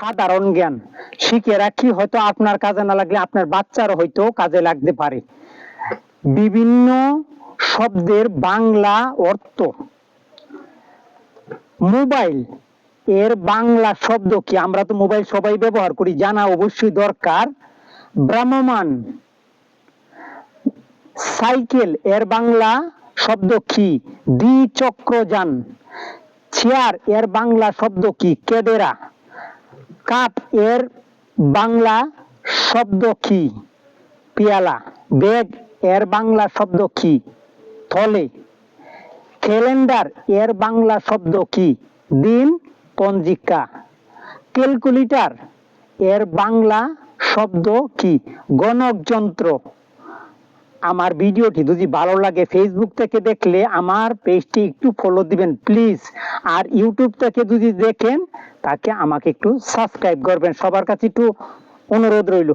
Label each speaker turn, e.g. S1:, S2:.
S1: সাধারণ জ্ঞান। শিখে রাখি, হয়তো আপনার কাজে না লাগলে আপনার বাচ্চার হয়তো কাজে লাগতে পারে। বিভিন্ন শব্দের বাংলা অর্থ। মোবাইল, এর বাংলা শব্দ কি? আমরা তো মোবাইল সবাই ব্যবহার করি, জানা অবশ্যই দরকার। ভ্রাম্যমান সাইকেল, এর বাংলা শব্দ কি? দ্বিচক্রযান চেয়ার, এর বাংলা শব্দ কি? কেডেরা কাপ এর বাংলা শব্দ কি? পেয়ালা। ব্যাগ এর বাংলা শব্দ কি? থলে। ক্যালেন্ডার এর বাংলা শব্দ কি? দিন, পঞ্জিকা। ক্যালকুলেটর এর বাংলা শব্দ কি? গণক যন্ত্র। আমার ভিডিওটি যদি ভালো লাগে ফেসবুক থেকে দেখলে আমার পেজটি একটু ফলো দিবেন প্লিজ আর ইউটিউব থেকে যদি দেখেন তাকে আমাকে একটু সাবস্ক্রাইব করবেন। সবার কাছে একটু অনুরোধ রইল।